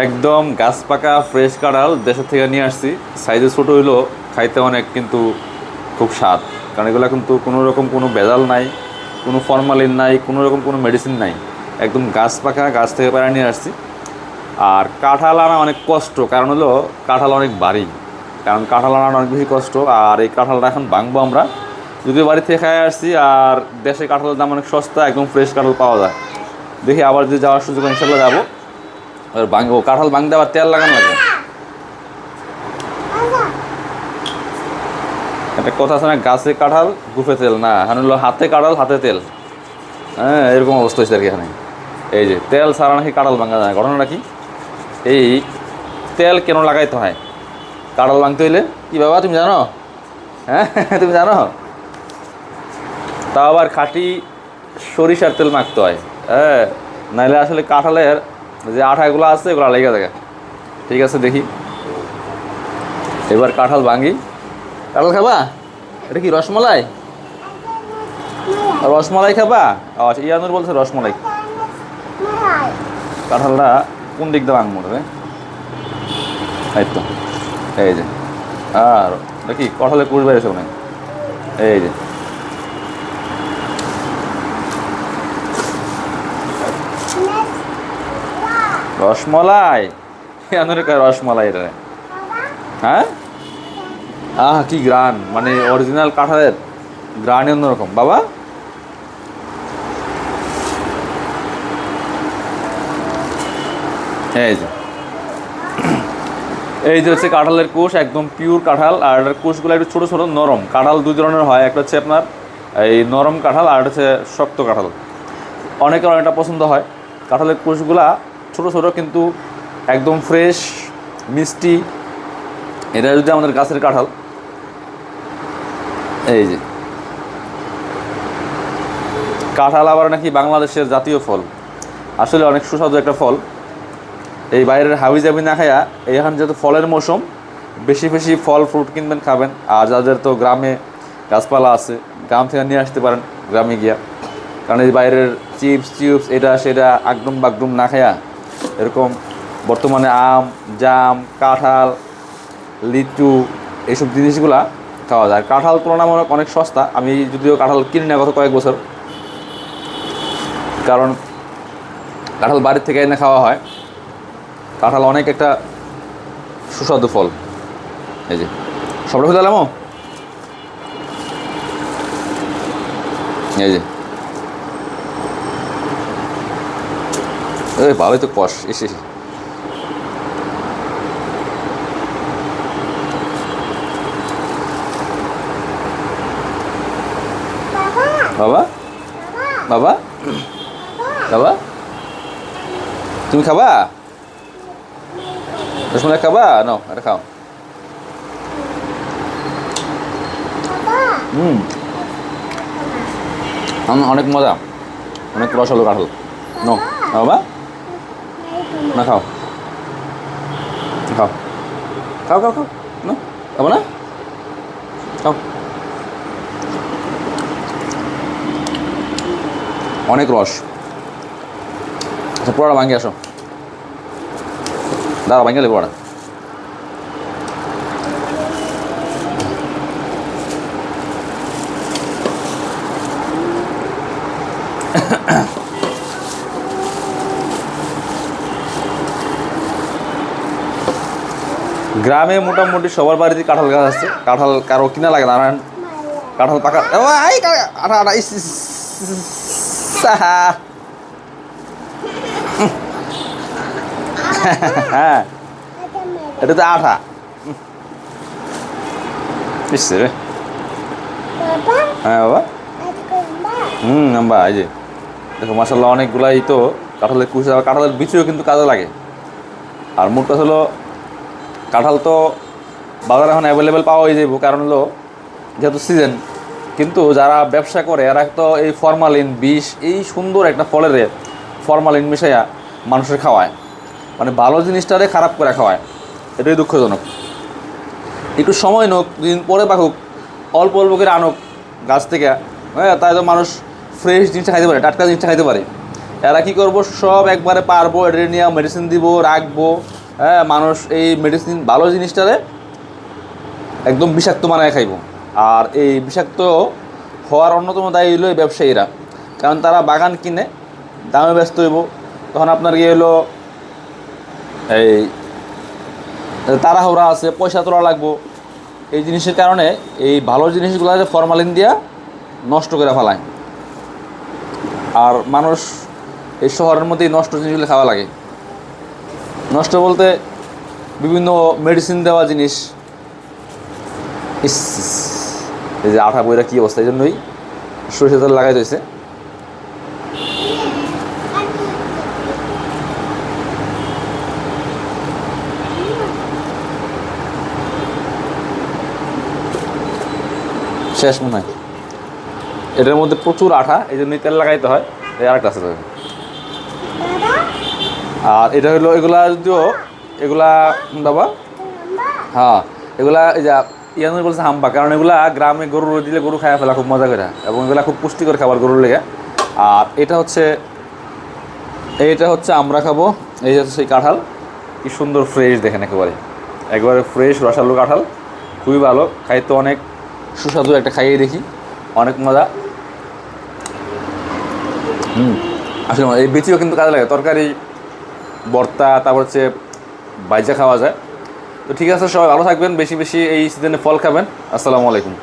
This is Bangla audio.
একদম গাছ পাকা ফ্রেশ কাঁঠাল দেশের থেকে নিয়ে আসছি। সাইজে ছোট হইল খাইতে অনেক কিন্তু খুব স্বাদ। কারণ এগুলো কিন্তু কোনো রকম কোনো ভেজাল নাই, কোনো ফরমালিন নাই, কোনো রকম কোনো মেডিসিন নাই। একদম গাছ পাকা, গাছ থেকে পাড়া নিয়ে আসছি। আর কাঁঠাল আনা অনেক কষ্ট, কারণ হলো কাঁঠাল অনেক বাড়ি। কারণ কাঁঠাল আনা অনেক বেশি কষ্ট, আর এই কাঁঠালটা এখন ভাঙবো আমরা। যদিও বাড়ি থেকে খাই আসছি, আর দেশে কাঁঠালের দাম অনেক সস্তা, একদম ফ্রেশ কাঁঠাল পাওয়া যায়। দেখি আবার যদি যাওয়ার সুযোগ ইনশাল্লাহ যাব। আর ভাঙবো কাঁঠাল ভাঙতে আবার তেল লাগানো লাগবে একটা কথা আছে না, গাছে কাঁঠাল, গুফে তেল। না, এখানে হাতে কাঁঠাল, হাতে তেল। হ্যাঁ এরকম অবস্থা হয়েছে আর কি এখানে। এই যে, তেল ছাড়া নাকি কাঁঠাল ভাঙা যায় ঘটনাটা কি? এই তেল কেন লাগাইতে হয়? কাঁঠাল ভাঙতে হইলে কি বাবা, তুমি জানো? হ্যাঁ তুমি জানো? তাও আবার খাঁটি সরিষার তেল মাখতে হয়। হ্যাঁ নাইলে আসলে কাঁঠালের যে আঠাগুলো আছে, এগুলো লেগে থাকে। ঠিক আছে, দেখি। এবার কাঁঠাল ভাঙি। কাঁঠাল খাবা? এটা কি, রসমালাই? রসমালাই খাবা? আচ্ছা ইয়ানুর বলছে রসমালাই। কাঁঠালটা কোন দিক দিয়ে ভাঙবো রে? এই তো, এই যে। আর দেখি কাঁঠালে কুড়ি বেড়েছে মনে। এই যে। রসমালাই? কয় রসমালাই রে? হ্যাঁ? আহ, কি গ্রান মানে অরিজিনাল কাঁঠালের গ্রানই অন্যরকম। বাবা? এই যে। এই যে হচ্ছে কাঁঠালের কোষ একদম পিওর কাঁঠাল। আর কোষগুলো একটু ছোটো ছোটো, নরম। কাঁঠাল দুই ধরনের হয়। একটা হচ্ছে আপনার এই নরম কাঁঠাল আর হচ্ছে শক্ত কাঁঠাল। অনেকের অনেকটা পছন্দ হয়। কাঁঠালের কোষগুলা ছোটো ছোটো কিন্তু একদম ফ্রেশ মিষ্টি। এটা যদি আমাদের গাছের কাঁঠাল। এই যে। কাঁঠাল আবার নাকি বাংলাদেশের জাতীয় ফল। আসলে অনেক সুস্বাদু একটা ফল। এই বাইরের হাবি জাবি না খায়া এইখান যেহেতু ফলের মৌসুম, বেশি বেশি ফল ফ্রুট কিনবেন, খাবেন। আর যাদের তো গ্রামে গাছপালা আছে, গ্রাম থেকে নিয়ে আসতে পারেন, গ্রামে গিয়া। কারণ এই বাইরের চিপস চিপস এটা, সেটা আগডুম বাগডুম না খায়া এরকম বর্তমানে আম, জাম, কাঁঠাল, লিচু এইসব জিনিসগুলা খাওয়া যায়। কাঁঠাল তুলনামূলক অনেক সস্তা। আমি যদিও কাঁঠাল কিনি না গত কয়েক বছর। কারণ কাঁঠাল বাড়ির থেকে এনে খাওয়া হয়। কাঁঠাল অনেক একটা সুস্বাদু ফল। এই যে। সবটা হয়ে গেলাম এই যে। এই, ভালোই তো কষ, এসে বাবা? বাবা? বাবা? তুমি খাবা? রসমালাই খাবা? নাও, এটা খাও। হুম। অনেক মজা। অনেক রস হলো কাঠল। নো বাবা না, খাও। খাও। খাও খাও খাও। না? খাব না? খাও। অনেক রস। আচ্ছা পোড়াটা ভাঙিয়ে আসো। দাঁড়া ভাঙিয়ে পোড়া গ্রামে মোটামুটি সবার বাড়িতে কাঁঠাল গাছ আছে। কাঁঠাল কারও কিনা লাগে না কাঁঠাল পাকা। আই, ইস, সাহা। হ্যাঁ। এটা তো আঠা। রে। হ্যাঁ বাবা। হুম আম্বা এই যে। দেখো মাসাল্লাহ অনেকগুলাই তো কাঁঠালের কুচি কাঁঠালের বিচিও কিন্তু কাজে লাগে। আর মোট কথা হলো কাঁঠাল তো বাজারে এখন অ্যাভেলেবেল পাওয়াই যাব কারণ হলো যেহেতু সিজন কিন্তু যারা ব্যবসা করে, এরা তো এই ফরমালিন বিষ, এই সুন্দর একটা ফলের ফরমালিন মিশাইয়া মানুষের খাওয়ায়। মানে ভালো জিনিসটারে খারাপ করে খাওয়ায়। এটাই দুঃখজনক। একটু সময় নোক, দিন পরে পাকুক অল্প অল্প করে আনুক গাছ থেকে। হ্যাঁ তাই তো মানুষ ফ্রেশ জিনিসটা খাইতে পারে, টাটকা জিনিসটা খাইতে পারে। এরা কী করব, সব একবারে পারব এটা নিয়ে মেডিসিন দিব, রাখব। হ্যাঁ মানুষ এই মেডিসিন ভালো জিনিসটারে একদম বিষাক্ত বানায় খাইব। আর এই বিষাক্ত হওয়ার অন্যতম দায়ী হলো এই ব্যবসায়ীরা। কারণ তারা বাগান কিনে দামে ব্যস্ত হইব। তখন আপনার কি হলো এই তাড়াহুড়া আছে, পয়সা তোলা লাগবো। এই জিনিসের কারণে এই ভালো জিনিসগুলো ফরমালিন দিয়া নষ্ট করে ফেলায়। আর মানুষ এই শহরের মধ্যেই নষ্ট জিনিসগুলো খাওয়া লাগে। নষ্ট বলতে বিভিন্ন মেডিসিন দেওয়া জিনিস। ইস এই যে আঠা বইরা কী অবস্থা এই জন্যই সরষে তেল লাগাই রয়েছে শেষ মনে হয়। এটার মধ্যে প্রচুর আঠা এই জন্যই তেল লাগাইতে হয়। এই আরেকটা আছে। আর এটা হলো, এগুলা যদিও, এগুলা, বাবা? হ্যাঁ এগুলা এই যে ইয়ানুর বলছে হাম্বা, কারণ এগুলা গ্রামে গরু দিলে গরু খায় ফেলা খুব মজা করে, এবং এগুলা খুব পুষ্টিকর খাবার গরুর লেগে। আর এটা হচ্ছে এইটা হচ্ছে আমরা খাব, এই হচ্ছে সেই কাঁঠাল। কি সুন্দর ফ্রেশ দেখেন একেবারে। একবারে ফ্রেশ রসালো কাঁঠাল, খুবই ভালো, খাইতে অনেক সুস্বাদু একটা খাইয়ে দেখি, অনেক মজা। হুম, আসলে এই বেচিও কিন্তু কাজে লাগে, তরকারি ভর্তা তারপর হচ্ছে বাইজা খাওয়া যায়। তো ঠিক আছে সবাই, ভালো থাকবেন, বেশি বেশি এই সিজনে ফল খাবেন। আসসালামু আলাইকুম।